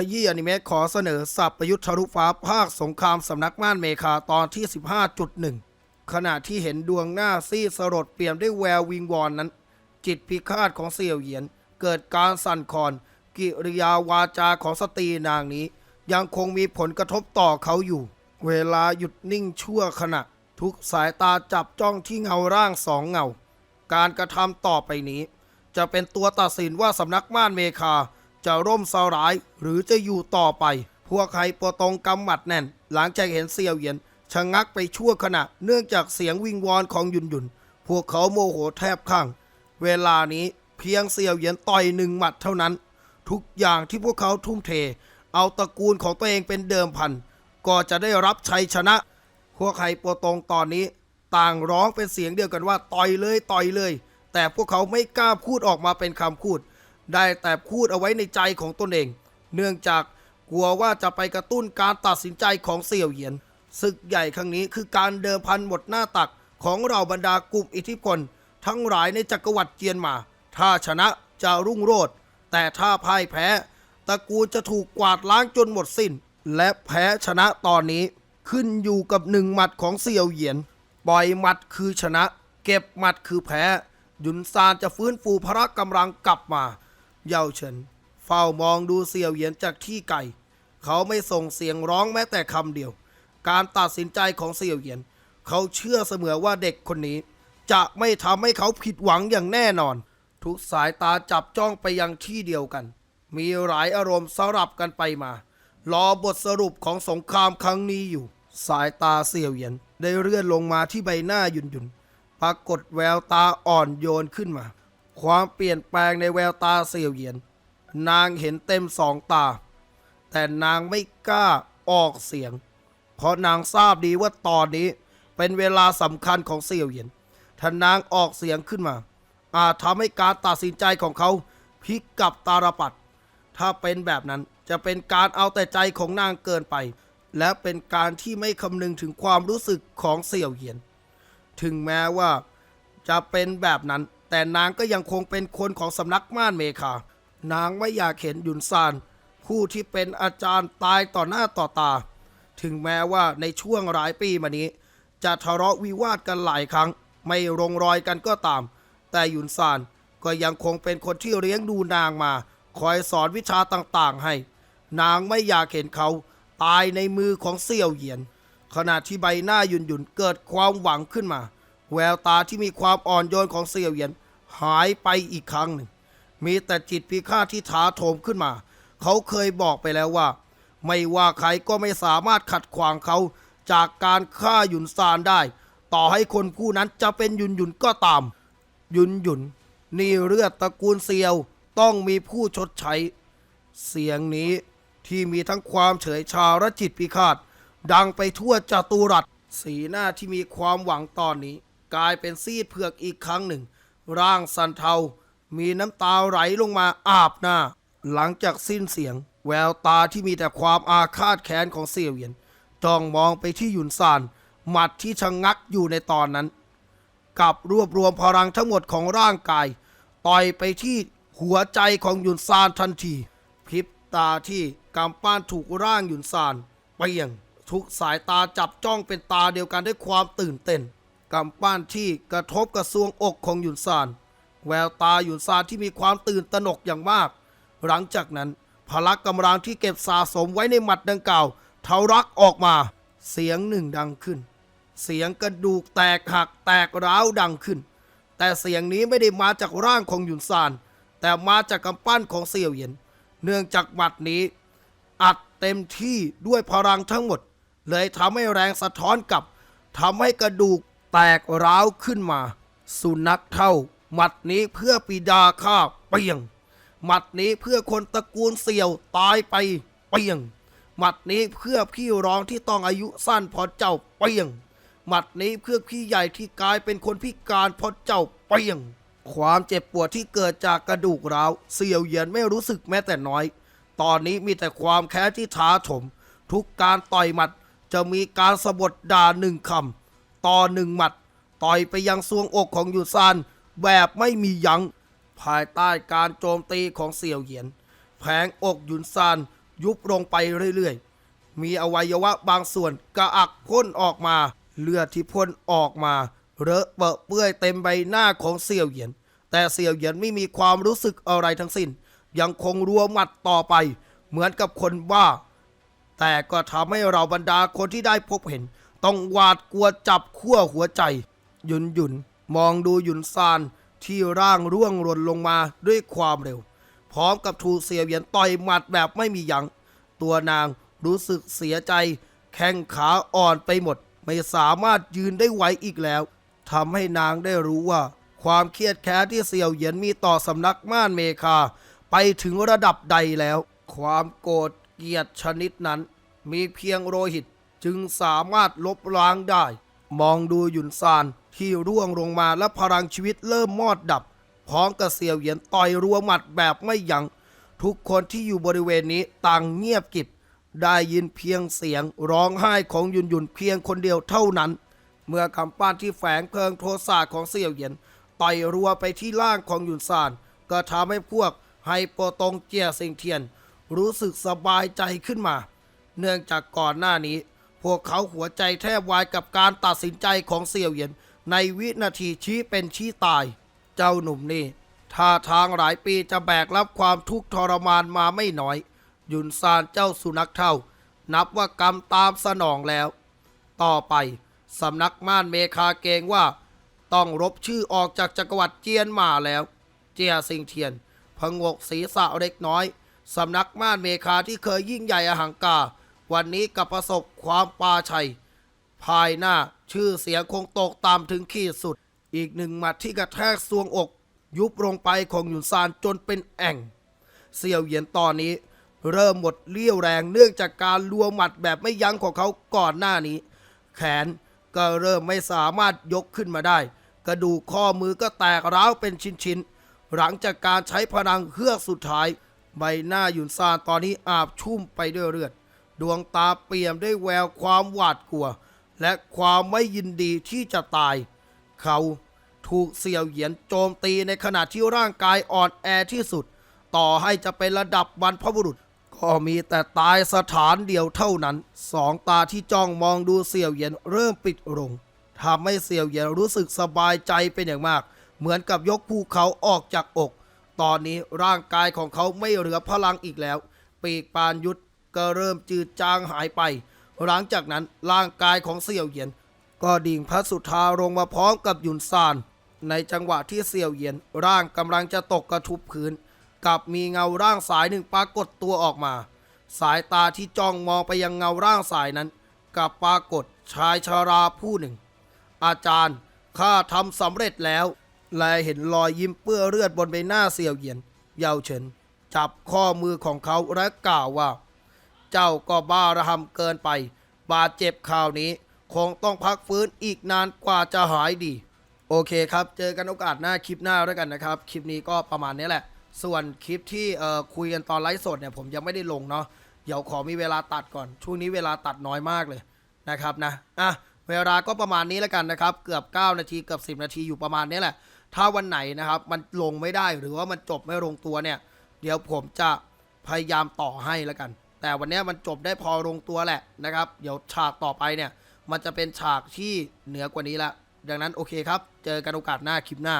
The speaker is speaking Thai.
ขยี้อนิเมะขอเสนอสับประยุทธ์ทะลุฟ้าภาคสงครามสำนักม่านเมคาตอนที่ 15.1 ขณะที่เห็นดวงหน้าซีสลดเปี่ยมด้วยแวววิงวอนนั้น จิตพิฆาตของเสี่ยวเหยียน เกิดการสั่นคลอน กิริยาวาจาของสตรีนางนี้ ยังคงมีผลกระทบต่อเขาอยู่ เวลาหยุดนิ่งชั่วขณะ ทุกสายตาจับจ้องที่เงาร่างสองเงา การกระทำต่อไปนี้ จะเป็นตัวตัดสินว่าสำนักม่านเมคา จะร่มสลายหรือจะอยู่ต่อไป พวกไฮโปตรงกำหมัดแน่น หลังจากเห็นเซียวเหยียนชะงักไปชั่วขณะเนื่องจากเสียงวิงวอนของหยุนหยุน พวกเขาโมโหแทบข้าง เวลานี้เพียงเซียวเหยียนต่อยหนึ่งหมัดเท่านั้น ทุกอย่างที่พวกเขาทุ่มเท เอาตระกูลของตัวเองเป็นเดิมพัน ก็จะได้รับชัยชนะ พวกไฮโปตรงตอนนี้ ต่างร้องเป็นเสียงเดียวกันว่าต่อยเลยต่อยเลย แต่พวกเขาไม่กล้าพูดออกมาเป็นคำพูด ได้แต่พูดเอาไว้ในใจของตนเอง เนื่องจากกลัวว่าจะไปกระตุ้นการตัดสินใจของเสี่ยวเหยียนศึกใหญ่ครั้งนี้คือการเดิมพันหมดหน้าตักของเราบรรดากลุ่มอิทธิพล ทั้งหลายในจักรวรรดิเจียนมา ถ้าชนะจะรุ่งโรจน์แต่ถ้าพ่ายแพ้ตระกูลจะถูกกวาดล้างจนหมดสิ้น และแพ้ชนะตอนนี้ขึ้นอยู่กับหนึ่งหมัดของเสี่ยวเหยียน ปล่อยหมัดคือชนะ เก็บหมัดคือแพ้หยุนซานจะฟื้นฟูพละกำลังกลับมา เย่าเฉินเฝ้ามองดูเสี่ยวเหยียนจากที่ไกลเขาไม่ส่งเสียงร้องแม้แต่คำเดียว การตัดสินใจของเสี่ยวเหยียน เขาเชื่อเสมอว่าเด็กคนนี้ จะไม่ทำให้เขาผิดหวังอย่างแน่นอน ทุกสายตาจับจ้องไปยังที่เดียวกัน มีหลายอารมณ์สลับกันไปมา รอบทสรุปของสงครามครั้งนี้อยู่ สายตาเสี่ยวเหยียนได้เลื่อนลงมาที่ใบหน้าหยุนหยุนปรากฏแววตาอ่อนโยนขึ้นมา ความเปลี่ยนแปลงในแววตาเสี่ยวเหยียน นางเห็นเต็มสองตา แต่นางไม่กล้าออกเสียง เพราะนางทราบดีว่าตอนนี้เป็นเวลาสำคัญของเสี่ยวเหยียนถ้านางออกเสียงขึ้นมา อาจทำให้การตัดสินใจของเขาพลิกกลับตาลปัด ถ้าเป็นแบบนั้นจะเป็นการเอาแต่ใจของนางเกินไป และเป็นการที่ไม่คำนึงถึงความรู้สึกของเสี่ยวเหยียน ถึงแม้ว่าจะเป็นแบบนั้น แต่นางก็ยังคงเป็นคนของสำนักม่านเมคานางไม่อยากเห็นหยุนซานผู้ที่เป็นอาจารย์ตายต่อหน้าต่อตา ถึงแม้ว่าในช่วงหลายปีมานี้ จะทะเลาะวิวาทกันหลายครั้ง ไม่ลงรอยกันก็ตาม แต่หยุนซานก็ยังคงเป็นคนที่เลี้ยงดูนางมา คอยสอนวิชาต่างๆให้ นางไม่อยากเห็นเขาตายในมือของเสี่ยวเหยียน ขณะที่ใบหน้าหยุนหยุนๆเกิดความหวังขึ้นมา แววตาที่มีความอ่อนโยนของเสี่ยวเหยียน หายไปอีกครั้งหนึ่ง มีแต่จิตพิฆาตที่ถาโถมขึ้นมา เขาเคยบอกไปแล้วว่า ไม่ว่าใครก็ไม่สามารถขัดขวางเขาจากการฆ่าหยุนซานได้ ต่อให้คนผู้นั้นจะเป็นหยุนหยุนก็ตาม หยุนหยุน นี่เลือดตระกูลเซียวต้องมีผู้ชดใช้ เสียงนี้ที่มีทั้งความเฉยชาและจิตพิฆาต ดังไปทั่วจตุรัส สีหน้าที่มีความหวังตอนนี้ กลายเป็นซีดเผือกอีกครั้งหนึ่ง ร่างสันเทา มีน้ำตาไหลลงมาอาบหน้า หลังจากสิ้นเสียง แววตาที่มีแต่ความอาฆาตแค้นของเสี่ยวเหวียนจ้องมองไปที่หยุนซานหมัดที่ชะงงักอยู่ในตอนนั้น กับรวบรวมพลังทั้งหมดของร่างกาย ต่อยไปที่หัวใจของหยุนซานทันที พริบตาที่กำปั้นถูกร่างหยุนซานเปียง ทุกสายตาจับจ้องเป็นตาเดียวกันด้วยความตื่นเต้น กำปั้นที่กระทบกระซวงอกของหยุนซาน แววตาหยุนซานที่มีความตื่นตระหนกอย่างมาก หลังจากนั้นพลักกำลังที่เก็บสะสมไว้ในหมัดดังกล่าวเทารักออกมา เสียงหนึ่งดังขึ้น เสียงกระดูกแตกหักแตกร้าวดังขึ้น แต่เสียงนี้ไม่ได้มาจากร่างของหยุนซาน แต่มาจากกำปั้นของเสี่ยวเหยียน เนื่องจากหมัดนี้ อัดเต็มที่ด้วยพลังทั้งหมด เลยทำให้แรงสะท้อนกลับทำให้กระดูก แตกร้าวขึ้นมา สุนัขเท่า หมัดนี้เพื่อปิดาข้าเปียง หมัดนี้เพื่อคนตระกูลเสี่ยวตายไปเปียง หมัดนี้เพื่อพี่รองที่ต้องอายุสั้นพอเจ้าเปียง หมัดนี้เพื่อพี่ใหญ่ที่กลายเป็นคนพิการพราะเจ้าเปียง ความเจ็บปวดที่เกิดจากกระดูกร้าวเสี่ยวเหยียนไม่รู้สึกแม้แต่น้อย ตอนนี้มีแต่ความแค้นที่ท้าถม ทุกการต่อยหมัดจะมีการสะบดด่าหนึ่งคำ ต่อหนึ่งหมัด ต่อยไปยังซวงอกของยูซานแบบไม่มียัง้งภายใต้การโจมตีของเสี่ยวเหยียน แผงอกหยุนซานยุบลงไปเรื่อยๆ มีอวัยวะบางส่วนกระอักพ่นออกมา เลือดที่พ่นออกมาเลอะเปอะเปื้อยเต็มใบหน้าของเสี่ยวเหยียน แต่เสี่ยวเหยียนไม่มีความรู้สึกอะไรทั้งสิ้น ยังคงรัวหมัดต่อไป เหมือนกับคนบ้าแต่ก็ทำให้เราบรรดาคนที่ได้พบเห็น ต้องหวาดกลัวจับขั้วหัวใจ หยุนหยุนมองดูหยุนซานที่ร่างร่วงหล่นลงมาด้วยความเร็ว พร้อมกับถูเสียเหวียนต่อยหมัดแบบไม่มีหยัง้งตัวนางรู้สึกเสียใจ แข้งขาอ่อนไปหมด ไม่สามารถยืนได้ไหวอีกแล้วทำให้นางได้รู้ว่า ความเครียดแค้นที่เสี่ยวเหยียนมีต่อสำนักม่านเมคา ไปถึงระดับใดแล้ว ความโกรธเกลียดชนิดนั้น มีเพียงโรหิต จึงสามารถลบล้างได้ มองดูหยุนซานที่ร่วงลงมาและพลังชีวิตเริ่มมอดดับ พร้อมกับเสี่ยวเหยียนต่อยรัวหมัดแบบไม่ยัง้งทุกคนที่อยู่บริเวณนี้ต่างเงียบกิบ ได้ยินเพียงเสียงร้องไห้ของหยุนหยุนเพียงคนเดียวเท่านั้น เมื่อกำปั้นที่แฝงเพลิงโทสาของเสี่ยวเหยียนต่อยรัวไปที่ล่างของหยุนซาน ก็ทำให้พวกไฮโปตงเจียซิงเทียน รู้สึกสบายใจขึ้นมา เนื่องจากก่อนหน้านี้ พวกเขาหัวใจแทบวายกับการตัดสินใจของเสี่ยวเหยียน ในวินาทีชี้เป็นชี้ตาย เจ้าหนุ่มนี่ท่าทางหลายปีจะแบกรับความทุกข์ทรมานมาไม่น้อยหยุนซานเจ้าสุนัขเท่า นับว่ากรรมตามสนองแล้ว ต่อไปสำนักม่านเมคาเกงว่า ต้องรบชื่อออกจากจักรวรรดิเจียนมาแล้ว เจียซิงเทียนพงกศีรษะเล็กน้อยสำนักม่านเมคาที่เคยยิ่งใหญ่อหังกา วันนี้กับประสบความปาชัย ภายหน้าชื่อเสียงคงตกตามถึงขีดสุด อีกหนึ่งหมัดที่กระแทกซวงอก ยุบลงไปของหยุนซานจนเป็นแอ่ง เสี่ยวเหยียนตอนนี้ เริ่มหมดเลี้ยวแรงเนื่องจากการลัวหมัดแบบไม่ยั้งของเขาก่อนหน้านี้ แขนก็เริ่มไม่สามารถยกขึ้นมาได้ กระดูกข้อมือก็แตกร้าวเป็นชิ้นๆ หลังจากการใช้พลังเฮือกสุดท้าย ใบหน้าหยุนซานตอนนี้อาบชุ่มไปด้วยเลือด ดวงตาเปี่ยมด้วยแววความหวาดกลัว และความไม่ยินดีที่จะตาย เขาถูกเสี่ยวเหยียนโจมตีในขณะที่ร่างกายอ่อนแอที่สุด ต่อให้จะเป็นระดับบรรพบุรุษ ก็มีแต่ตายสถานเดียวเท่านั้น สองตาที่จ้องมองดูเสี่ยวเหยียนเริ่มปิดลงทำให้เสี่ยวเหยียนรู้สึกสบายใจเป็นอย่างมาก เหมือนกับยกภูเขาออกจากอก ตอนนี้ร่างกายของเขาไม่เหลือพลังอีกแล้ว ปีกปานยุทธ ก็เริ่มจืดจางหายไป หลังจากนั้นร่างกายของเสี่ยวเหยียน ก็ดิ่งพระสุธาลงมาพร้อมกับหยุนซาน ในจังหวะที่เสี่ยวเหยียน ร่างกำลังจะตกกระทุบพื้นกับมีเงาร่างสายหนึ่งปรากฏตัวออกมา สายตาที่จ้องมองไปยังเงาร่างสายนั้นกับปรากฏชายชาราผู้หนึ่ง อาจารย์ข้าทำสำเร็จแล้วแลเห็นรอยยิ้มเปื้อเลือดบนใบหน้าเสี่ยวเหยียน เยาเฉิน จับข้อมือของเขาและกล่าวว่า เจ้าก็บ้าระหำเกินไป บาดเจ็บคราวนี้ คงต้องพักฟื้นอีกนานกว่าจะหายดี โอเคครับ เจอกันโอกาสหน้าคลิปหน้าด้วกันนะครับ คลิปนี้ก็ประมาณนี้แหละ ส่วนคลิปที่เอ่อคุยกันตอนไลฟ์สดเนี่ยผมยังไม่ได้ลงเนาะเดี๋ยวขอมีเวลาตัดก่อน ช่วงนี้เวลาตัดน้อยมากเลยนะครับนะอะเวลาก็ประมาณนี้แล้วกันนะครับ เกือบ 9 นาทีเกือบ 10 นาทีอยู่ประมาณนี้แหละ ถ้าวันไหนนะครับ มันลงไม่ได้หรือว่ามันจบไม่ลงตัวเนี่ย เดี๋ยวผมจะพยายามต่อให้แล้วกัน แต่วันนี้มันจบได้พอลงตัวแหละนะครับ เดี๋ยวฉากต่อไปเนี่ย มันจะเป็นฉากที่เหนือกว่านี้ละ ดังนั้นโอเคครับ เจอกันโอกาสหน้าคลิปหน้า